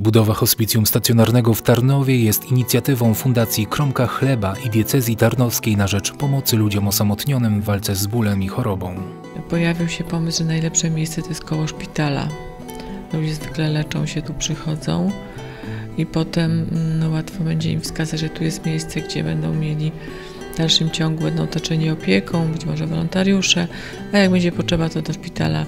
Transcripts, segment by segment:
Budowa hospicjum stacjonarnego w Tarnowie jest inicjatywą Fundacji Kromka Chleba i Diecezji Tarnowskiej na rzecz pomocy ludziom osamotnionym w walce z bólem i chorobą. Pojawił się pomysł, że najlepsze miejsce to jest koło szpitala. Ludzie zwykle leczą się, tu przychodzą i potem no, łatwo będzie im wskazać, że tu jest miejsce, gdzie będą mieli w dalszym ciągu będą otoczeni opieką, być może wolontariusze, a jak będzie potrzeba, to do szpitala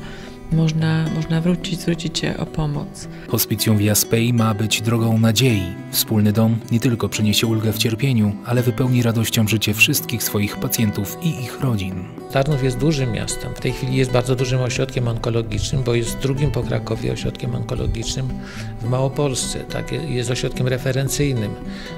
można, można wrócić, zwrócić się o pomoc. Hospicjum w Jaspej ma być drogą nadziei. Wspólny dom nie tylko przyniesie ulgę w cierpieniu, ale wypełni radością życie wszystkich swoich pacjentów i ich rodzin. Tarnów jest dużym miastem. W tej chwili jest bardzo dużym ośrodkiem onkologicznym, bo jest drugim po Krakowie ośrodkiem onkologicznym w Małopolsce. Tak, jest ośrodkiem referencyjnym.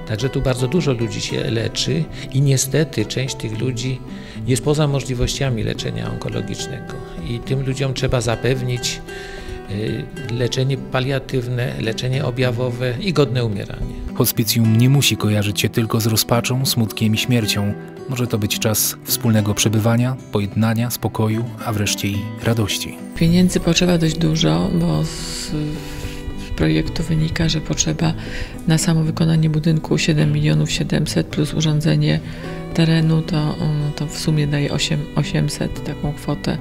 Także tu bardzo dużo ludzi się leczy i niestety część tych ludzi jest poza możliwościami leczenia onkologicznego. I tym ludziom trzeba zapewnić y, leczenie paliatywne, leczenie objawowe i godne umieranie. Hospicjum nie musi kojarzyć się tylko z rozpaczą, smutkiem i śmiercią. Może to być czas wspólnego przebywania, pojednania, spokoju, a wreszcie i radości. Pieniędzy potrzeba dość dużo, bo z projektu wynika, że potrzeba na samo wykonanie budynku 7 milionów 700 plus urządzenie terenu, to, um, to w sumie daje 8, 800 taką kwotę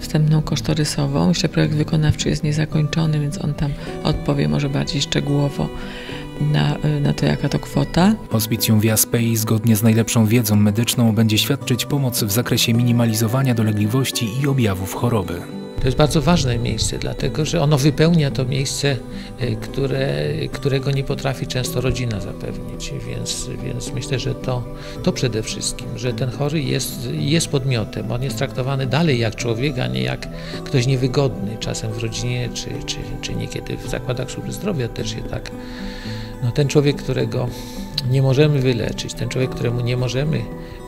wstępną kosztorysową. Jeszcze projekt wykonawczy jest niezakończony, więc on tam odpowie może bardziej szczegółowo na, e, na to, jaka to kwota. Hospicjum w Jaspei zgodnie z najlepszą wiedzą medyczną będzie świadczyć pomoc w zakresie minimalizowania dolegliwości i objawów choroby. To jest bardzo ważne miejsce, dlatego że ono wypełnia to miejsce, y, które, którego nie potrafi często rodzina zapewnić. Więc, więc myślę, że to, to przede wszystkim, że ten chory jest, jest podmiotem. On jest traktowany dalej jak człowiek, a nie jak ktoś niewygodny, czasem w rodzinie, czy, czy, czy niekiedy w zakładach służby zdrowia też się tak. No, ten człowiek, którego nie możemy wyleczyć, ten człowiek, któremu nie możemy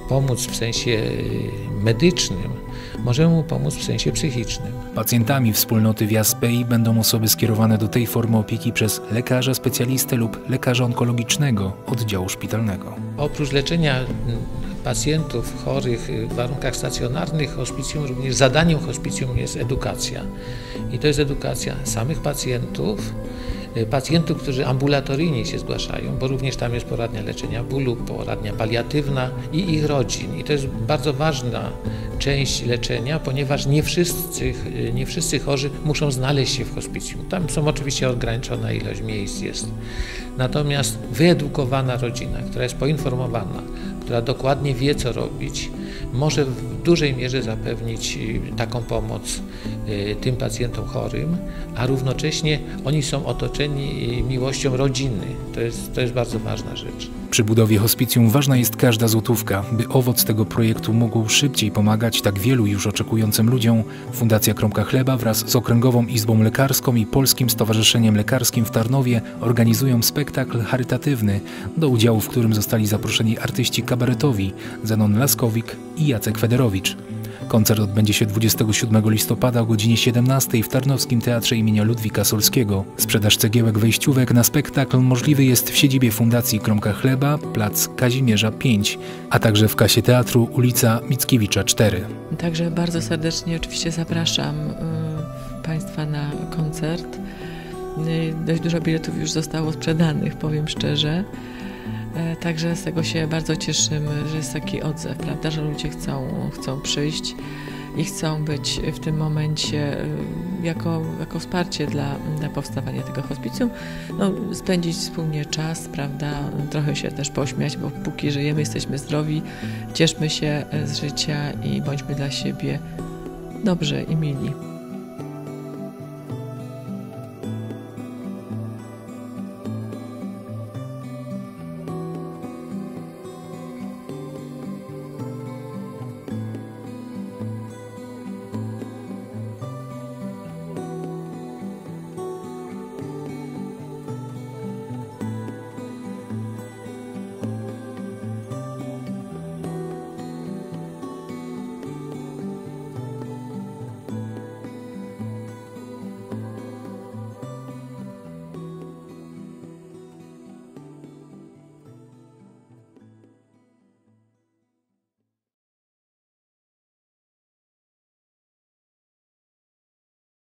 pomóc w sensie y, medycznym, możemy mu pomóc w sensie psychicznym. Pacjentami wspólnoty w Jaspei będą osoby skierowane do tej formy opieki przez lekarza specjalistę lub lekarza onkologicznego oddziału szpitalnego. Oprócz leczenia pacjentów chorych w warunkach stacjonarnych hospicjum również zadaniem hospicjum jest edukacja. I to jest edukacja samych pacjentów, Y, pacjentów, którzy ambulatoryjnie się zgłaszają, bo również tam jest poradnia leczenia bólu, poradnia paliatywna i ich rodzin. I to jest bardzo ważna część leczenia, ponieważ nie wszyscy, y, nie wszyscy chorzy muszą znaleźć się w hospicjum. Tam są oczywiście ograniczona ilość miejsc jest. Natomiast wyedukowana rodzina, która jest poinformowana, która dokładnie wie, co robić, może w dużej mierze zapewnić y, taką pomoc y, tym pacjentom chorym, a równocześnie oni są otoczeni y, miłością rodziny. To jest, to jest bardzo ważna rzecz. Przy budowie hospicjum ważna jest każda złotówka. By owoc tego projektu mógł szybciej pomagać tak wielu już oczekującym ludziom, Fundacja Kromka Chleba wraz z Okręgową Izbą Lekarską i Polskim Stowarzyszeniem Lekarskim w Tarnowie organizują spektakl charytatywny, do udziału w którym zostali zaproszeni artyści kabaretowi Zenon Laskowik i Jacek Federowicz. Koncert odbędzie się 27 listopada o godzinie 17 w Tarnowskim Teatrze imienia Ludwika Solskiego. Sprzedaż cegiełek wejściówek na spektakl możliwy jest w siedzibie Fundacji Kromka Chleba, plac Kazimierza 5, a także w kasie teatru ulica Mickiewicza 4. Także bardzo serdecznie oczywiście zapraszam y, Państwa na koncert. Y, dość dużo biletów już zostało sprzedanych, powiem szczerze. E, także z tego się bardzo cieszymy, że jest taki odzew, prawda, że ludzie chcą, chcą przyjść i chcą być w tym momencie e, jako, jako wsparcie dla, dla powstawania tego hospicjum, no, spędzić wspólnie czas, prawda, trochę się też pośmiać, bo póki żyjemy, jesteśmy zdrowi, cieszmy się z życia i bądźmy dla siebie dobrzy i mili.